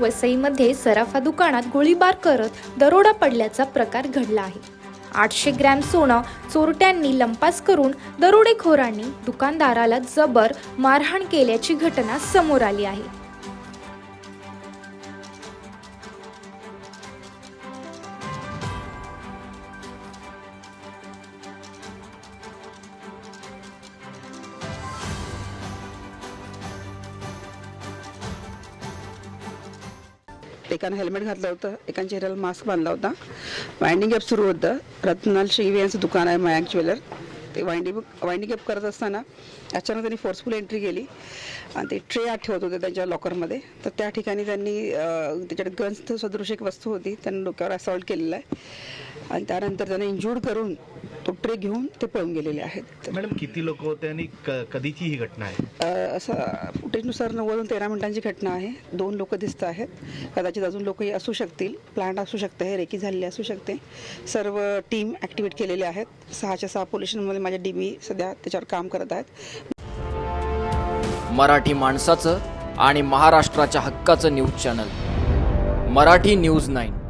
वसईमध्ये सराफा दुकानात गोळीबार करत दरोडा पडल्याचा प्रकार घडला आहे. आठशे ग्रॅम सोनं चोरट्यांनी लंपास करून दरोडेखोरांनी दुकानदाराला जबर मारहाण केल्याची घटना समोर आली आहे. एकानं हेल्मेट घातलं होतं एकानं चेहऱ्याला मास्क बांधला होता. वाइंडिंग अप सुरू होतं. रत्नाल शिवे यांचं दुकान आहे मयांक ज्वेलर. ते वाइंडिंग वाइंडिंग अप करत असताना अचानक त्यांनी फोर्सफुल एंट्री केली. आणि ते ट्रे आत ठेवत होते त्यांच्या लॉकरमध्ये तर त्या ठिकाणी त्यांनी त्याच्याकडे गन्स सदृश एक वस्तू होती. त्यांनी डोक्यावर असॉल्ट केलेला आहे. आणि त्यानंतर त्यांना इंजूर्ड करून तो ट्रे घेऊन ते पळून गेलेले आहेत. मॅडम किती लोक होते आणि क- कधीची ही घटना आहे? असं फुटेजनुसार नव्वद तेरा मिनिटांची घटना आहे. दोन लोक दिसत आहेत. कदाचित अजून लोकही असू शकतील. प्लांट असू शकते हे रेकी झालेली असू शकते. सर्व टीम ॲक्टिवेट केलेले आहेत. सहाच्या सहा पोल्युशनमध्ये माझ्या डीबी सध्या त्याच्यावर काम करत आहेत. मराठी माणसाचं आणि महाराष्ट्राच्या हक्काचं news channel. Marathi news nine.